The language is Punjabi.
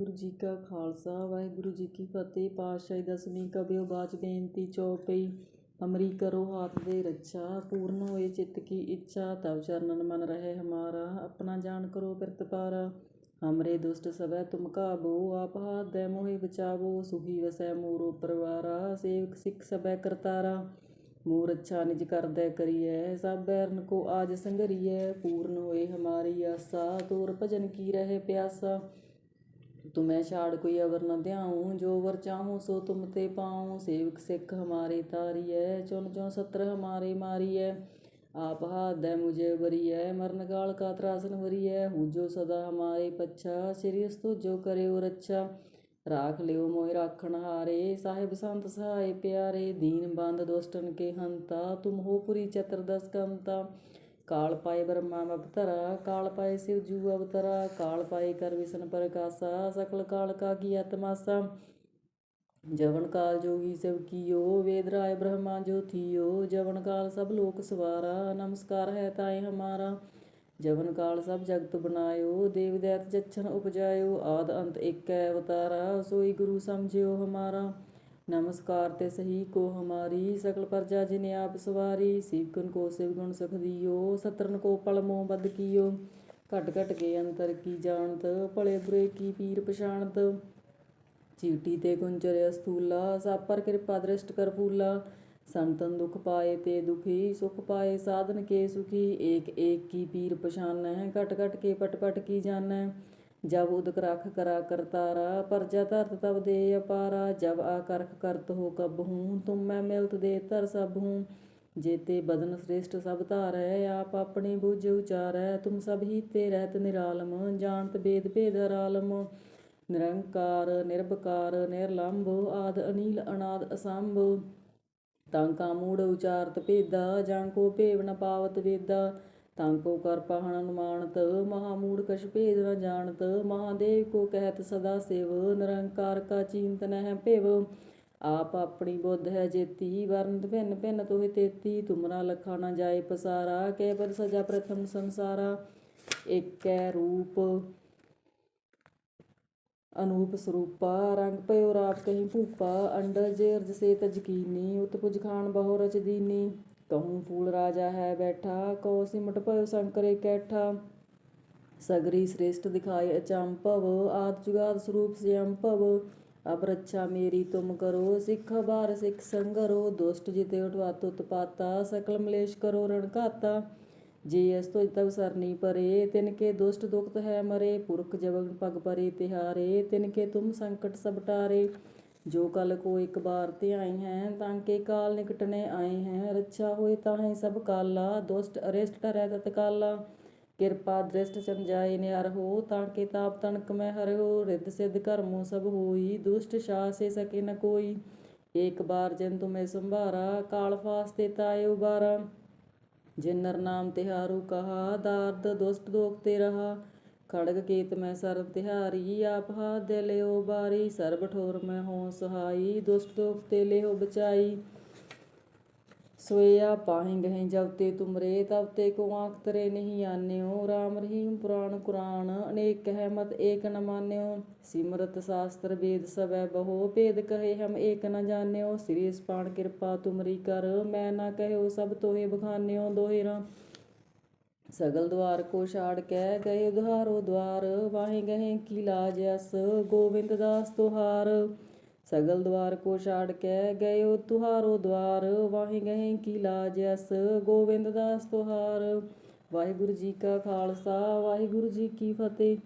ਵਾਹਿਗੁਰੂ ਜੀ ਕਾ ਖਾਲਸਾ, ਵਾਹਿਗੁਰੂ ਜੀ ਕੀ ਫਤਿਹ। ਪਾਤਸ਼ਾਹੀ ਦਸਵੀਂ ਕਬਿਓ ਬਾਚ ਬੇਨਤੀ ਚੌਪਈ ਅਮਰੀ ਕਰੋ ਹਾਥ ਦੇ ਰੱਛਾ, ਪੂਰਨ ਹੋਏ ਚਿੱਤ ਕੀ ਇੱਛਾ, ਤਵ ਚਰਨਨ ਮਨ ਰਹੇ ਹਮਾਰਾ, ਆਪਣਾ ਜਾਣ ਕਰੋ ਕਿਰਤਪਾਰਾ ਹਮਰੇ ਦੁਸ਼ਟ ਸਭੈ ਤੁਮ ਕਾਬੋ, ਆਪ ਹਾਥ ਦੇ ਮੋਹਿ ਬਚਾਵੋ, ਸੁਖੀ ਵਸੈ ਮੋਰੋ ਪਰਵਾਰਾ, ਸੇਵਕ ਸਿੱਖ ਸਭੈ ਕਰਤਾਰਾ। ਮੂਰ ਅੱਛਾ ਨਿਜ ਕਰਦੈ ਕਰੀਐ, ਸਭ ਬੈਰਨ ਕੋ ਆਜ ਸੰਗਰੀਐ, ਪੂਰਨ ਹੋਏ ਹਮਾਰੀ ਆਸਾ, ਤੋਰ ਭਜਨ ਕੀ ਰਹੇ ਪਿਆਸਾ। ਤੁਮੈ ਛਾੜ ਕੋਈ ਅਵਰ ਨ ਧਿਆਉ, ਜੋ ਵਰ ਚਾਹੂੰ ਸੋ ਤੁਮ ਤੇ ਪਾਉ। ਸੇਵਕ ਸਿੱਖ ਹਮਾਰੇ ਤਾਰੀਐ ਚੁਨ ਚੁਨ ਸਤਰ ਹਮਾਰੇ ਮਾਰੀਐ। ਆਪ ਹਾਦੈ ਮੁਝੇ ਵਰੀਐ, ਮਰਨ ਕਾਲ ਕਾ ਤਰਾਸਨ ਵਰੀਐ। ਹੂਜੋ ਸਦਾ ਹਮਾਰੇ ਪੱਛਾ, ਸ੍ਰੀ ਅਸਤੋ ਜੋ ਕਰਿਓ ਰੱਛਾ। ਰਾਖ ਲਿਓ ਮੋਇ ਰਾਖਣ ਹਾਰੇ, ਸਾਹਿਬ ਸੰਤ ਸਹਾਇ ਪਿਆਰੇ। ਦੀਨ ਬੰਦ ਦੁਸ਼ਟਨ ਕੇ ਹੰਤਾ, ਤੁਮ ਹੋ ਪੁਰੀ ਚਤਰ ਦਸ ਕੰਤਾ ਕਾਲ ਪਾਏ ਬ੍ਰਹਮਾ ਅਵਤਰਾ ਕਾਲ ਪਾਏ ਸਿਵ ਜੂ ਅਵਤਰਾ ਕਾਲ ਪਾਏ ਕਰ ਵਿਸ਼ਨ ਪ੍ਰਕਾਸ਼ਾ ਸਕਲ ਕਾਲ ਕਾ ਕੀ ਆਤਮਾਸਾ ਜਵਨ ਕਾਲ ਜੋਗੀ ਸਭ ਕੀਓ, ਵੇਦ ਰਾਏ ਬ੍ਰਹਮਾ ਜੋ ਥੀਓ। ਜਵਨ ਕਾਲ ਸਭ ਲੋਕ ਸਵਾਰਾ, ਨਮਸਕਾਰ ਹੈ ਤਾਏ ਹਮਾਰਾ। ਜਵਨ ਕਾਲ ਸਭ ਜਗਤ ਬਨਾਇਓ ਦੇਵ ਦੈਤ ਜਛਨ ਉਪਜਾਇਓ, ਆਦ ਅੰਤ ਏਕੈ ਅਵਤਾਰਾ, ਸੋਈ ਗੁਰੂ ਸਮਝਿਓ ਹਮਾਰਾ। ਨਮਸਕਾਰ ਤੇ ਸਹੀ ਕੋ ਹਮਾਰੀ, ਸਕਲ ਪਰਜਾ ਜਿਨ ਆਪ ਸਵਾਰੀ, ਸਿਵਕਨ ਕੋ ਸਿਵ ਗੁਣ ਸਖ ਦਿਓ, ਸਤਰਨ ਕੋ ਪਲ ਮੋਹ ਬਦ ਕੀਓ। ਘਟ ਘਟ ਕੇ ਅੰਤਰ ਕੀ ਜਾਣਤ, ਭਲੇ ਬੁਰੇ ਕੀ ਪੀਰ ਪਛਾਣਤ। ਚੀਟੀ ਤੇ ਗੁੰਜਰ ਅਸਤੂਲਾ, ਸਭ ਕਿਰਪਾ ਦ੍ਰਿਸ਼ਟ ਕਰ ਫੂਲਾ। ਸੰਤਨ ਦੁਖ ਪਾਏ ਤੇ ਦੁਖੀ, ਸੁਖ ਪਾਏ ਸਾਧਨ ਕੇ ਸੁਖੀ। ਏਕ ਏਕ ਕੀ ਪੀਰ ਪਛਾਨੈ, ਘਟ ਘਟ ਕੇ ਪਟ ਪਟ ਕੀ ਜਾਣੈ ਜਬ ਉਦਕ ਰਖ ਕਰਾ ਕਰਤਾਰਾ ਪਰਜਾ ਧਰਤ ਤਬ ਦੇ ਅਪਾਰਾ, ਜਬ ਆਕਰਖ ਕਰਤ ਹੋ ਕਬ ਹੂੰ, ਤੁਮ ਮੈਂ ਮਿਲਤ ਦੇ ਧਰ ਸਭ ਹੂੰ। ਜੇਤੇ ਬਦਨ ਸ੍ਰੇਸ਼ਟ ਸਭ ਧਾਰੈ, ਆਪ ਆਪਣੇ ਬੁਝ ਉਚਾਰੈ, ਤੁਮ ਸਭ ਹੀ ਤੇ ਰਹਿਤ ਨਿਰਾਲਮ, ਜਾਣਤ ਬੇਦ ਭੇਦ ਰਾਲਮ ਨਿਰੰਕਾਰ, ਨਿਰਭਕਾਰ, ਨਿਰਲੰਭ, ਆਦ ਅਨੀਲ, ਅਨਾਦ ਅਸੰਭ। ਤਾਂ ਕਾ ਮੂੜ ਉਚਾਰਤ ਭੇਦਾ, ਜਾਂ ਕੋ ਭੇਵ ਨ ਪਾਵਤ ਵੇਦਾ। ਤਾਂ ਕੋ ਕਰ ਪਹਣ ਅਨੁਮਾਨਤ, ਮਹਾ ਮੂੜ ਕਛ ਭੇਦ ਨ ਜਾਣਤ, ਮਹਾਦੇਵ ਕੋ ਕਹਿਤ ਸਦਾ ਸਿਵ, ਨਿਰੰਕਾਰ ਕਾ ਚਿੰਤ ਨਹਿ ਭਿਵ। ਆਪ ਆਪਣੀ ਬੁੱਧ ਹੈ ਜੇਤੀ ਵਰਨਤ ਭਿੰਨ ਭਿੰਨ ਤੋਹਿ ਤੇਤੀ ਤੁਮਰਾ ਲਖਾ ਨ ਜਾਏ ਪਸਾਰਾ ਕੈ ਪਦ ਸਜਾ ਪ੍ਰਥਮ ਸੰਸਾਰਾ। ਏਕੈ ਰੂਪ ਅਨੂਪ ਸਰੂਪਾ, ਰੰਗ ਪਇਓ ਰਾਪ ਕਹੀਂ ਭੂਪਾ ਅੰਡਜ ਅਰਜ ਸੇ ਤਜਕੀਨੀ ਉਤਪੁਜ ਖਾਨ ਬਹੁ ਰਚ ਦੀਨੀ। ਕਹੂੰ ਫੂਲ ਰਾਜਾ ਹੈ ਬੈਠਾ ਕਉ ਸਿਮਟ ਪਇਓ ਸੰਕਰੇ ਕੈਠਾ। ਸਗਰੀ ਸ੍ਰੇਸ਼ਟ ਦਿਖਾਏ ਅਚੰਭਵ, ਆਦ ਜੁਗਾਦ ਸਰੂਪ ਸਿਅੰਭਵ ਅਬ ਰੱਛਾ ਮੇਰੀ ਤੁਮ ਕਰੋ, ਸਿੱਖ ਬਾਰ ਸਿੱਖ ਸੰਗਰੋ। ਦੁਸ਼ਟ ਜਿਤੇ ਉਠਵਾਤ ਉਤਪਾਤਾ, ਸਕਲ ਮਲੇਸ਼ ਕਰੋ ਰਣਕਾਤਾ ਜੇ ਅਸ ਤੋ ਤਬ ਸਰਨੀ ਪਰੇ, ਤਿਨ ਕੇ ਦੁਸ਼ਟ ਦੁਖਤ ਹੈ ਮਰੇ। ਪੁਰਖ ਜਬਨ ਪਗ ਪਰੇ ਤਿਹਾਰੇ, ਤਿਨ ਕੇ ਤੁਮ ਸੰਕਟ ਸਭ ਟਾਰੇ। ਜੋ ਕਲ ਕੋ ਇਕ ਬਾਰ ਧਿਆਈ ਹੈ, ਤਾਂ ਕਾਲ ਨਿਕਟਨੇ ਆਏ ਹੈ। ਰੱਛਾ ਹੋਏ ਤਾਹੇ ਸਭ ਕਾਲਾ, ਦੁਸ਼ਟ ਅਰਿਸ਼ਟ ਟਰੈ ਤਤਕਾਲਾ ਕਿਰਪਾ ਦ੍ਰਿਸ਼ਟ ਚੰਜਾਏ ਨਿਆਰ ਹੋ, ਤਾਂ ਤਾਪ ਤਨਕ ਮੈਂ ਹਰਿਓ ਰਿੱਧ ਸਿੱਧ ਕਰਮੋ ਸਭ ਹੋਈ, ਦੁਸ਼ਟ ਸ਼ਾਸੇ ਸਕੇ ਨ ਕੋਈ। ਏਕ ਬਾਰ ਜਨ ਤੁਮੇ ਸੰਭਾਰਾ, ਕਾਲ ਫਾਸਤੇ ਤਾਏ ਉਬਾਰਾ। ਜਿਨ ਨਰ ਨਾਮ ਤਿਹਾਰੂ ਕਹਾ, ਦਾਰਦ ਦੁਸ਼ਟ ਦੋਖ ਤੇ ਰਹਾ। ਖੜਗ ਕੀਤ ਮੈਂ ਸਰ ਤਿਹਾਰੀ, ਆਪ ਹਾਥ ਦੇ ਲਿਓ ਬਾਰੀ, ਸਰਬ ਠੋਰ ਮੈਂ ਹੋ ਸਹਾਈ, ਦੁਸ਼ਟ ਦੋਖ ਤੇ ਲਿਓ ਬਚਾਈ। ਸੋਇਆ ਪਾਹੀ ਗਹਿ ਜਬ ਤੇ ਤੁਮਰੇ, ਤਬ ਤੇ ਕੋ ਆਂਖ ਤਰੇ ਨਹੀਂ ਆਨਿਓ। ਰਾਮ ਰਹੀਮ ਪੁਰਾਣ ਕੁਰਾਨ, ਅਨੇਕ ਹੈ ਮਤ ਏਕ ਨ ਮਾਨਿਓ। ਸਿਮਰਤ ਸ਼ਾਸਤਰ ਵੇਦ ਸਭੈ ਬਹੁ, ਭੇਦ ਕਹੇ ਹਮ ਏਕ ਨ ਜਾਣਿਓ। ਸ੍ਰੀ ਸਪਾਣ ਕਿਰਪਾ ਤੁਮਰੀ ਕਰ, ਮੈਂ ਨਾ ਕਹਿਓ ਸਭ ਤੋਹੇ ਬਖਾਨਿਓ ਦੋਹਿਰਾ। ਸਗਲ ਦਵਾਰ ਕੋ ਛਾੜ ਕੇ ਗਏ ਉਧਾਰੋ ਦਵਾਰ, ਵਾਹੇ ਗਏ ਕੀ ਲਾਜ ਅਸ ਗੋਬਿੰਦ ਦਾਸ ਤੁਹਾਰ। ਸਗਲ ਦਵਾਰ ਕੋ ਛਾੜ ਕੇ ਗਏ ਤੁਹਾਰੋ ਦਵਾਰ, ਵਾਹੇ ਗਏ ਕੀ ਲਾਜ ਅਸ ਗੋਬਿੰਦ ਦਾਸ ਤੁਹਾਰ। ਵਾਹਿਗੁਰੂ ਜੀ ਕਾ ਖਾਲਸਾ, ਵਾਹਿਗੁਰੂ ਜੀ ਕੀ ਫਤਿਹ।